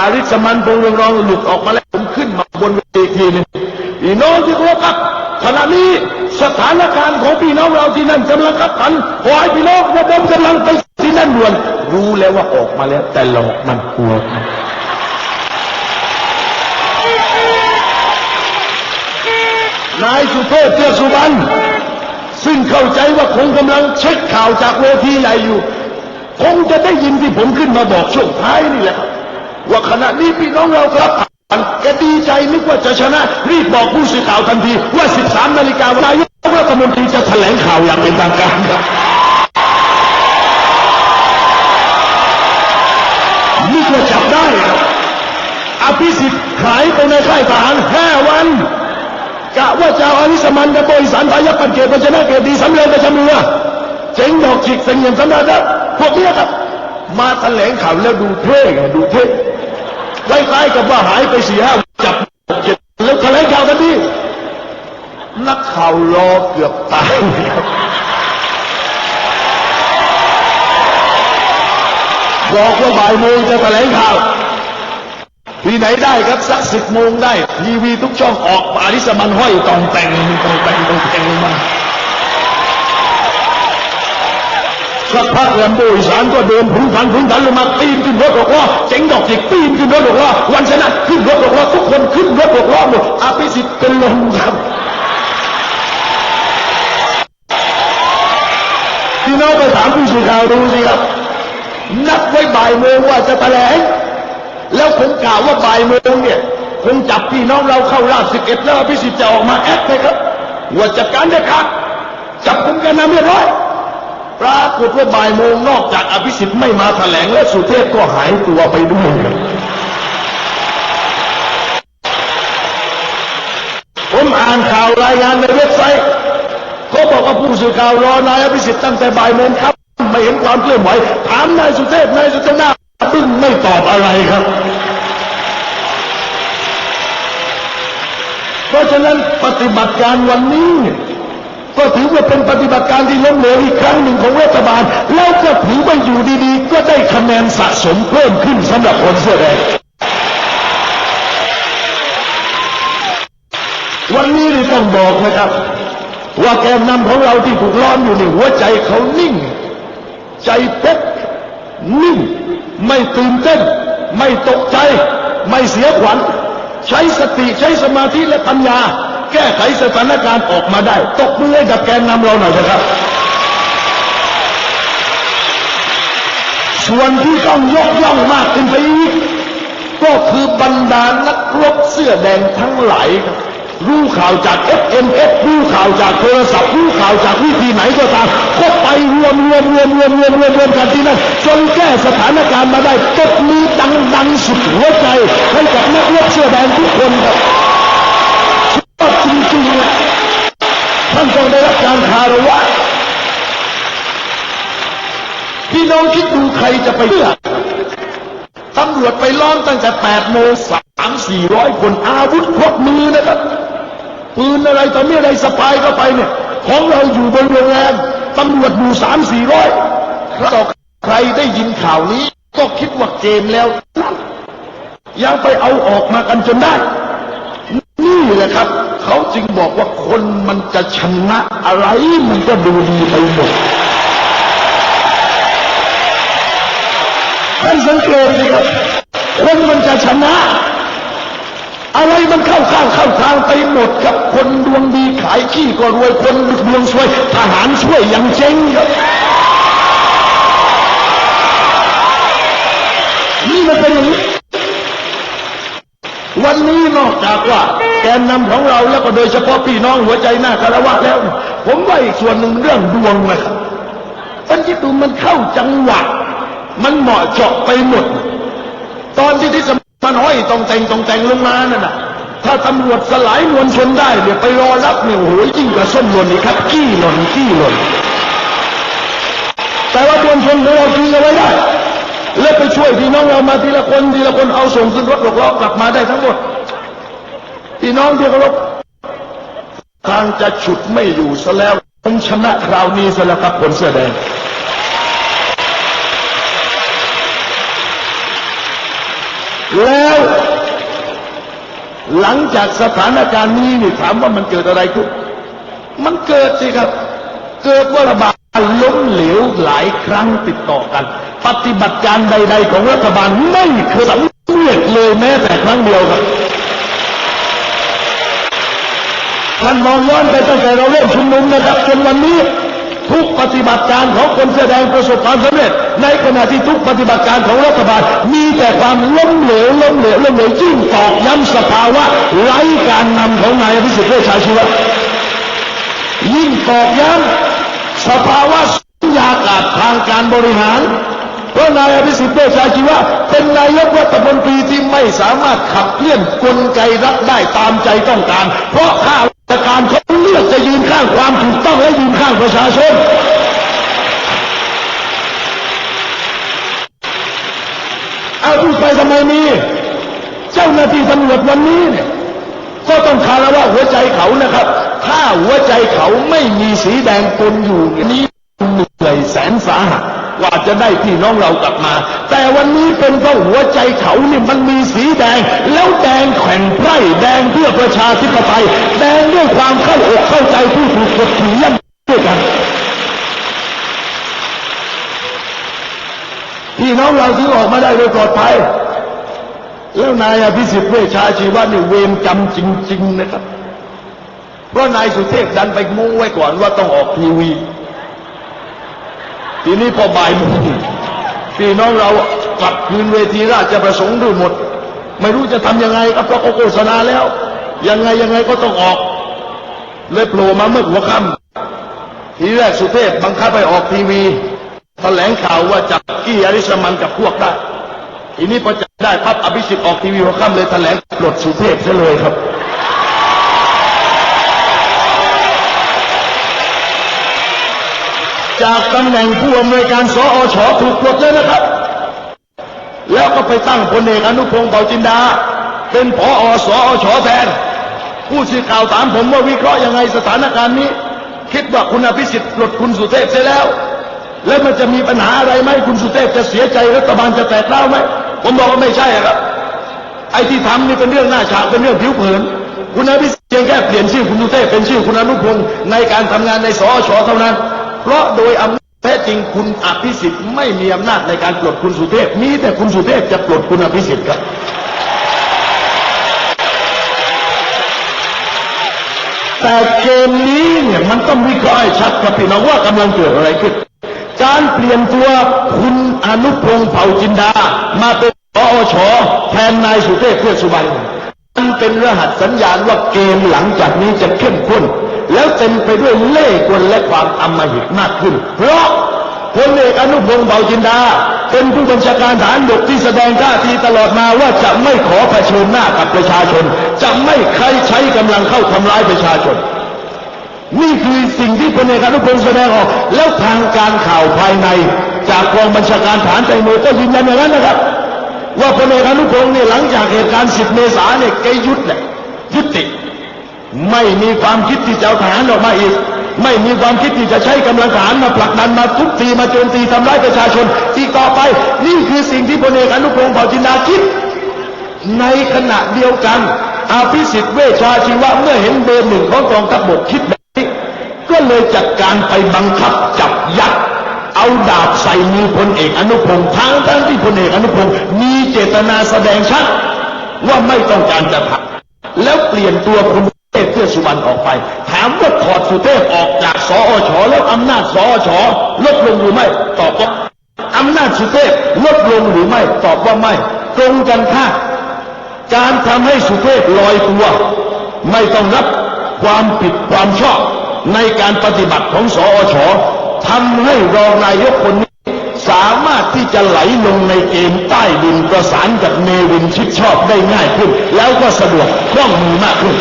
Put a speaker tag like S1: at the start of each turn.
S1: อาริสมันพงเรืองรองหลุดออกมาแล้วผมขึ้นมาบนเวทีทีหนึงพี่น้องที่เคารพครับขณะนี้สถานการณ์ของพี่น้องเราที่นั่นกำลังขับขันขอให้พี่น้องระดมกำลังไปที่นั่นด่วน รู้แล้วว่าออกมาแล้ว แต่หลอกมันกลัวครับนายสุเทพเทือกสุบรรณซึ่งเข้าใจว่าคงกำลังเช็คข่าวจากเวทีใหญ่อยู่ คงจะได้ยินที่ผมขึ้นมาบอกช่วงท้ายนี่แหละครับ ว่าขณะนี้พี่น้องเราครับแกดีใจนึกว่าจะชนะ รีบบอกผู้สื่อข่าวทันที ว่า 13 นาฬิกาวันนายกรัฐมนตรีจะแถลงข่าวอย่างเป็นทางการครับนึกว่าจับได้ครับอภิสิทธิ์หายไปในค่ายทหารห้าวันกะว่าจะอาอนิสมันกับบริสารพายัปันเกตชนะเกตดีสำเร็จประจำเรือเจ๋งดอกจิกเสียงเงียมสำนักครับพวกเนี้ยครับ มาแถลงข่าวแล้วดูเท่ดูเท่ คล้ายๆกับว่าหายไปสี่ห้าวันจับเจ็ดแล้วแถลงข่าวกันดีนักข่าวรอเกือบตายครับบอกว่าบ่ายโมงจะแถลงข่าว ที่ไหนได้ครับสักสิบโมงได้ ทีวีทุกช่องออกปาริสมันห้อยตองแต่งตองแต่งตองแต่งลงมา สักพักแรมโบอีสานก็เดินพุ่งพันพุ่งพันลงมาปีนขึ้นรถหกล้อเจ๋งดอกจิกปีนขึ้นรถหกล้อวันชนะขึ้นรถหกล้อทุกคนขึ้นรถหกล้อหมดอภิสิทธิ์เป็นลมครับพี่น้องไปถามผู้สื่อข่าวดูสิครับ นัดไว้บ่ายโมงว่าจะแถลงแล้วคงกล่าวว่าบ่ายโมงเนี่ยคงจับพี่น้องเราเข้าราชสิบเอ็ดแล้วอภิสิทธิ์จะออกมาแอดเลยครับว่าจัดการได้ขาดจับกุมแกนนำเรียบร้อย ปรากฏว่าบ่ายโมงนอกจากอภิสิทธิ์ไม่มาแถลงและสุเทพก็หายตัวไปด้วยผมอ่านข่าวรายงานในเว็บไซต์เขาบอกว่าผู้สื่อข่าวรอนายอภิสิทธิ์ตั้งแต่บ่ายโมงครับ ไม่เห็นความเคลื่อนไหวถามนายสุเทพนายสุเทพหน้าบึ้งไม่ตอบอะไรครับ เพราะฉะนั้นปฏิบัติการวันนี้เนี่ย ก็ถือว่าเป็นปฏิบัติการที่ล้มเหลวอีกครั้งหนึ่งของรัฐบาล แล้วก็ถือว่าอยู่ดีๆ ก็ได้คะแนนสะสมเพิ่มขึ้นสำหรับคนเสื้อแดงวันนี้นี่ต้องบอกนะครับ ว่าแกนนำของเราที่ถูกล้อมอยู่ในหัวใจเขานิ่ง ใจเพชรนิ่ง ไม่ตื่นเต้น ไม่ตกใจ ไม่เสียขวัญ ใช้สติใช้สมาธิและปัญญา แก้ไขสถานการณ์ออกมาได้ ตกมือให้กับแกนนำเราหน่อยนะครับ ส่วนที่ต้องยกย่องมากขึ้นไปอีกก็คือบรรดานักรบเสื้อแดงทั้งหลายครับรู้ข่าวจาก SMS รู้ข่าวจากโทรศัพท์รู้ข่าวจากวิธีไหนก็ตามก็ไปรวมรวมรวมรวมรวมรวมรวมกันที่นั่นจนแก้สถานการณ์มาได้ตบมือดังดังสุดหัวใจให้กับนักรบเสื้อแดงทุกคนครับสุดยอดจริงๆนะท่านต้องได้รับการคารวะพี่น้ องคิดดูใครจะไปเชื่อตำรวจไปล้อมตั้งแต่8โมงสามสี่ร้อยคนอาวุธครบมือนะครับปืนอะไรต่อมีอะไรสปายเข้าไปเนี่ย ของเราอยู่บนโรงแรมตำรวจอยู่สามสี่ร้อยต่อใครได้ยินข่าวนี้ ก็คิดว่าเกมแล้ว ยังไปเอาออกมากันจนได้ นี่แหละครับ เขาจึงบอกว่าคนมันจะชนะอะไรมันก็ดูดีไปหมด ท่านสังเกตสิครับคนมันจะชนะ อะไรมันเข้าข้างเข้าทางไปหมดครับคนดวงดีขายขี้ก็รวยคนดวงช่วยทหารช่วยอยังเจ๊งครับนี่มันเป็นอย่างนี้วันนี้นอกจากว่าแกนนำของเราแล้วก็โดยเฉพาะพี่น้องหัวใจหน้าคารวะแล้ว ผมว่าอีกส่วนหนึ่งเรื่องดวงนะครับท่านคิดดูมันเข้าจังหวะ มันเหมาะเจาะไปหมด ตอนที่ที่สมันห้อยตรงแต่งตรงแต่งลงมานั่นน่ะ ถ้าตำรวจสลายมวลชนได้เดี๋ยวไปรอรับเนี่ยโอ้โหยิ่งกว่าส้มหล่นอีกครับกี้หล่นกี้หล่นแต่ว่ามวลชนของเราทิ้งเอาไว้ได้และไปช่วยพี่น้องเรามาทีละคนทีละคนเอาส่งขึ้นรถหกล้อกลับมาได้ทั้งหมดพี่น้องที่เคารพทางจะฉุดไม่อยู่ซะแล้วผมชนะคราวนี้ซะแล้วครับคนเสื้อแดง แล้วหลังจากสถานการณ์นี้นี่ถามว่ามันเกิดอะไรขึ้น มันเกิดสิครับ เกิดว่าระบาดล้มเหลวหลายครั้งติดต่อกัน ปฏิบัติการใด ๆ ของรัฐบาลไม่เคยสำเร็จเลยแม้แต่ครั้งเดียวครับท่านมองย้อนไปตั้งแต่เราเริ่มชุมนุมนะครับจนวันนี้ ปฏิบัติการของคนแสอแดงประสบความสำเร็จ ในขณะที่ทุกปฏิบัติการของรัฐบาล มีแต่ความล้มเหลวล้มเหลวล้มเหลวยิ่งตอกย้ำสภาวะไร้การนำของนายอภิสิทธิ์เวชชาชีวะยิ่งตอกย้ำสภาวะสุญญากาศทางการบริหารเพราะนายอภิสิทธิ์เวชชาชีวะเป็นนายกรัฐมนตรีที่ไม่สามารถขับเคลื่อนกลไกรัฐได้ตามใจต้องการ เพราะข้าราชการเขาเลือกจะยืนข้างความถูกต้องและยืนข้างประชาชน เอาพูดไปทำไมมี เจ้าหน้าที่ตำรวจวันนี้เนี่ยก็ต้องคารวะหัวใจเขานะครับ ถ้าหัวใจเขาไม่มีสีแดงปนอยู่นี้เหนื่อยแสนสาหัสกว่าจะได้พี่น้องเรากลับมา แต่วันนี้เป็นเพราะหัวใจเขาเนี่ยมันมีสีแดง แล้วแดงแข่งไพร่แดงเพื่อประชาธิปไตย แดงด้วยความเข้าอกเข้าใจผู้ถูกกดขี่ย่ำด้วยกัน พี่น้องเราถึงออกมาได้โดยปลอดภัย แล้วนายอภิสิทธิ์เวชชาชีวะนี่เวรกรรมจริง ๆ นะครับ เพราะนายสุเทพดันไปมุ้งไว้ก่อนว่าต้องออกทีวี ทีนี้พอบ่ายโมงพี่น้องเรากลับคืนเวทีราชประสงค์ด้วยหมด ไม่รู้จะทำยังไงครับเพราะโฆษณาแล้ว ยังไงยังไงก็ต้องออก เลยโผล่มาเมื่อหัวค่ำทีแรกสุเทพบังคับไปออกทีวี แถลงข่าวว่าจับกี้อริสมันกับพวกได้ทีนี้พอจับได้พับอภิสิทธิ์ออกทีวีหัวค่ำเลยแถลงปลดสุเทพซะเลยครับ จากตำแหน่งผู้อำนวยการสอชถูกปลดเลยนะครับ แล้วก็ไปตั้งพลเอกอนุพงศ์เผ่าจินดา เป็นผอสอชแทน ผู้สื่อข่าวถามผมว่าวิเคราะห์ยังไงสถานการณ์นี้ คิดว่าคุณอภิสิทธิ์ปลดคุณสุเทพเสียแล้ว แล้วมันจะมีปัญหาอะไรไหมคุณสุเทพจะเสียใจรัฐบาลจะแตกเล่าไหมผมบอกว่าไม่ใช่ครับ ไอ้ที่ทำนี่เป็นเรื่องหน้าฉากเป็นเรื่องผิวเผิน คุณอภิสิทธิ์เพียงแค่เปลี่ยนชื่อคุณสุเทพเป็นชื่อคุณอนุพงศ์ในการทำงานในสอชเท่านั้น เพราะโดยอำนาจแท้จริงคุณอภิสิทธิ์ไม่มีอำนาจในการปลดคุณสุเทพมีแต่คุณสุเทพจะปลดคุณอภิสิทธิ์ครับแต่เกมนี้เนี่ยมันต้องวิเคราะห์ให้ชัดครับพี่น้องว่ากำลังเกิดอะไรขึ้น การเปลี่ยนตัวคุณอนุพงศ์เผ่าจินดา มาเป็นปอชแทนนายสุเทพเพื่อสุวรรณมันเป็นรหัสสัญญาณว่าเกมหลังจากนี้จะเข้มข้น แล้วเต็มไปด้วยเล่ห์กลและความอำมหิตมากขึ้น เพราะพลเอกอนุพงศ์เผ่าจินดา เป็นผู้บัญชาการฐานบกที่แสดงท่าทีตลอดมาว่าจะไม่ขอเผชิญหน้ากับประชาชน จะไม่ใครใช้กำลังเข้าทำร้ายประชาชน นี่คือสิ่งที่พลเอกอนุพงศ์แสดงออก แล้วทางการข่าวภายใน จากกองบัญชาการฐานใจโมก็ยืนยันอย่างนั้นนะครับ ว่าพลเอกอนุพงศ์เนี่ยหลังจากเหตุการณ์ 10 เมษายนเนี่ยแกยุดแหละยุติ ไม่มีความคิดที่จะเอาทหารออกมาอีก ไม่มีความคิดที่จะใช้กำลังทหารมาผลักดันมาทุบตีมาโจมตีทำร้ายประชาชนอีกต่อไป นี่คือสิ่งที่พลเอกอนุพงศ์เผ่าจินดาคิด ในขณะเดียวกันอาภิสิทธิ์เวชชาชีวะเมื่อเห็นเบอร์หนึ่งของกองทัพบกคิดแบบ เลยจัดการไปบังคับจับยัดเอาดาบใส่มือพลเอกอนุพงศ์ทั้งทั้งที่พลเอกอนุพงศ์มีเจตนาแสดงชัดว่าไม่ต้องการจะผลักแล้วเปลี่ยนตัวคุณสุเทพเพื่อสุวรรณออกไป ถามว่าถอดสุเทพออกจากสอชแล้วอำนาจสอชลดลงหรือไม่ ตอบว่าอำนาจสุเทพลดลงหรือไม่ ตอบว่าไม่ ตรงกันข้าการทำให้สุเทพลอยตัว ไม่ต้องรับความผิดความชอบ ในการปฏิบัติของสอชทำให้รองนายกคนนี้ สามารถที่จะไหลลงในเกมใต้ดินประสานกับเนวินชิดชอบได้ง่ายขึ้น แล้วก็สะดวกคล่องมือมากขึ้น